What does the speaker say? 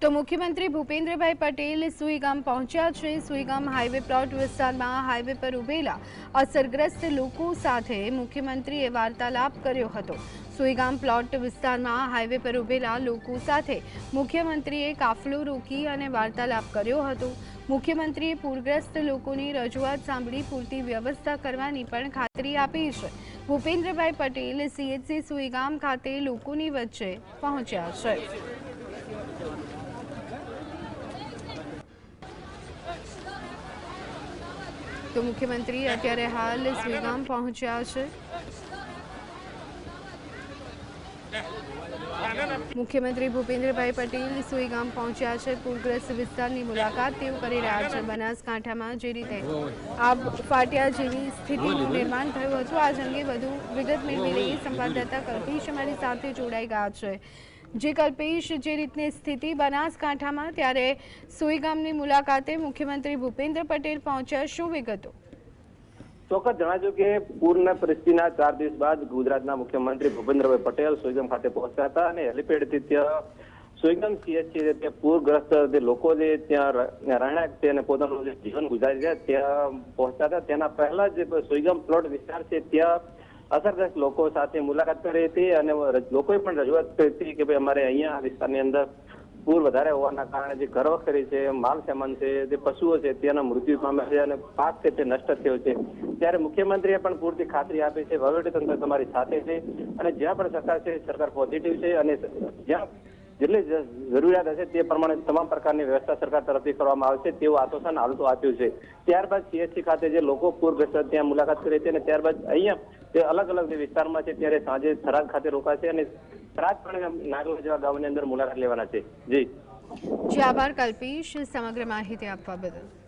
તો મુખ્યમંત્રી ભૂપેન્દ્રભાઈ પટેલ સુઈગામ પહોંચ્યા છે. સુઈગામ હાઈવે પ્લોટ વિસ્તારમાં હાઈવે પર ઉભેલા અસરગ્રસ્ત લોકો સાથે મુખ્યમંત્રીએ વાર્તાલાપ કર્યો હતો. સુઈગામ પ્લોટ વિસ્તારમાં હાઈવે પર ઉભેલા લોકો સાથે મુખ્યમંત્રીએ કાફલો રોકી અને વાર્તાલાપ કર્યો હતો. મુખ્યમંત્રીએ પૂરગ્રસ્ત લોકોની રજૂઆત સાંભળી પૂરતી વ્યવસ્થા કરવાની પણ ખાતરી આપી છે. ભૂપેન્દ્રભાઈ પટેલ સીએચસી સુઈગામ ખાતે લોકોની વચ્ચે પહોંચ્યા છે. તો મુખ્યમંત્રી અત્યારે હાલ શ્રીગામ પહોંચ્યા છે. મુખ્યમંત્રી ભૂપેન્દ્રભાઈ પટેલ સુઈગામ પહોંચ્યા છે. પૂરગ્રસ્ત વિસ્તારની મુલાકાત તેઓ કરી રહ્યા છે. બનાસકાંઠામાં જે રીતે આબ ફાટ્યા જેવી સ્થિતિનું નિર્માણ થયું હતું. આજ અંગે વધુ વિગત મેળવી રહી સંવાદદાતા કલ્પેશ અમારી સાથે જોડાઈ ગયા છે. જે કલ્પેશ જે રીતની સ્થિતિ બનાસકાંઠામાં, ત્યારે સુઈગામની મુલાકાતે મુખ્યમંત્રી ભૂપેન્દ્ર પટેલ પહોંચ્યા. શું વિગતો? ચોક્કસ જણાવજો કે પૂરના પરિસ્થિતિના ચાર દિવસ બાદ ગુજરાતના મુખ્યમંત્રી ભૂપેન્દ્રભાઈ પટેલ સુઈગામ ખાતે પહોંચ્યા હતા અને હેલિપેડથી ત્યાં સુઈગામ સીએચસી છે ત્યાં પૂરગ્રસ્ત જે લોકો જે ત્યાં રહેણાંક છે અને પોતાનું જીવન ગુજારી રહ્યા ત્યાં પહોંચ્યા હતા. તેના પહેલા જે સુઈગામ પ્લોટ વિસ્તાર છે, ત્યાં અસરગ્રસ્ત લોકો સાથે મુલાકાત કરી હતી અને લોકોએ પણ રજૂઆત કરી હતી કે ભાઈ અમારે અહીંયા વિસ્તારની અંદર પૂર વધારે હોવાના કારણે જે ઘર વખરી છે, માલ સામાન છે, જે પશુઓ છે, તેના મૃત્યુ પામ્યા છે અને પાક છે તે નષ્ટ થયો છે. ત્યારે મુખ્યમંત્રીએ પણ પૂરતી ખાતરી આપી છે. વહીવટીતંત્ર તમારી સાથે છે અને જ્યાં પણ સરકાર છે, સરકાર પોઝિટિવ છે અને જ્યાં જેટલી જરૂરિયાત હશે તે પ્રમાણે તમામ પ્રકારની વ્યવસ્થા સરકાર તરફથી કરવામાં આવશે તેવું આશ્વાસન હાલતું આપ્યું છે. ત્યારબાદ સીએચસી ખાતે જે લોકો પૂરગ્રસ્ત ત્યાં મુલાકાત કરી હતી અને ત્યારબાદ અહીંયા તે અલગ અલગ જે વિસ્તારમાં છે ત્યારે સાંજે થરાદ ખાતે રોકાશે અને થરાદ પણ નાગરો જેવા ગામની અંદર મુલાકાત લેવાના છે. જી. જી, આભાર કલ્પેશ. સમગ્ર માહિતી આપવા બદલ.